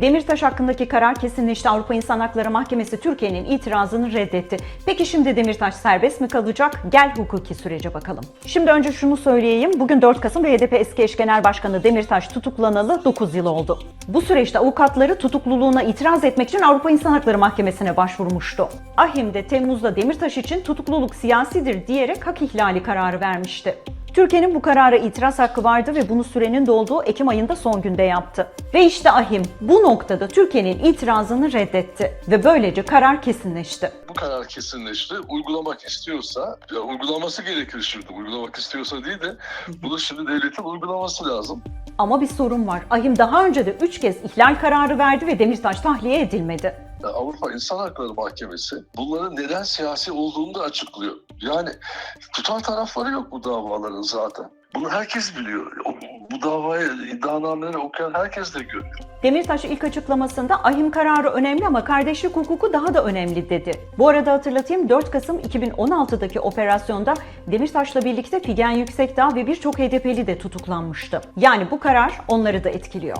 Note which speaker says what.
Speaker 1: Demirtaş hakkındaki karar kesinleşti. Avrupa İnsan Hakları Mahkemesi Türkiye'nin itirazını reddetti. Peki şimdi Demirtaş serbest mi kalacak? Gel hukuki sürece bakalım. Şimdi önce şunu söyleyeyim. Bugün 4 Kasım ve HDP eski eş genel başkanı Demirtaş tutuklanalı 9 yıl oldu. Bu süreçte avukatları tutukluluğuna itiraz etmek için Avrupa İnsan Hakları Mahkemesi'ne başvurmuştu. Ahim'de Temmuz'da Demirtaş için tutukluluk siyasidir diyerek hak ihlali kararı vermişti. Türkiye'nin bu karara itiraz hakkı vardı ve bunu sürenin dolduğu Ekim ayında son günde yaptı. Ve işte Ahim bu noktada Türkiye'nin itirazını reddetti ve böylece karar kesinleşti.
Speaker 2: bu karar kesinleşti. Uygulamak istiyorsa, ya uygulaması gerekir şimdi. Uygulamak istiyorsa değil de bunu şimdi devletin uygulaması lazım.
Speaker 1: Ama bir sorun var. Ahim daha önce de 3 kez ihlal kararı verdi ve Demirtaş tahliye edilmedi.
Speaker 2: Avrupa İnsan Hakları Mahkemesi bunların neden siyasi olduğunu da açıklıyor. Yani tutan tarafları yok bu davaların zaten. Bunu herkes biliyor. O- Bu davayı, iddianameleri okuyan herkes de görüyor.
Speaker 1: Demirtaş ilk açıklamasında ahim kararı önemli ama kardeşlik hukuku daha da önemli dedi. Bu arada hatırlatayım 4 Kasım 2016'daki operasyonda Demirtaş'la birlikte Figen Yüksekdağ ve birçok HDP'li de tutuklanmıştı. Yani bu karar onları da etkiliyor.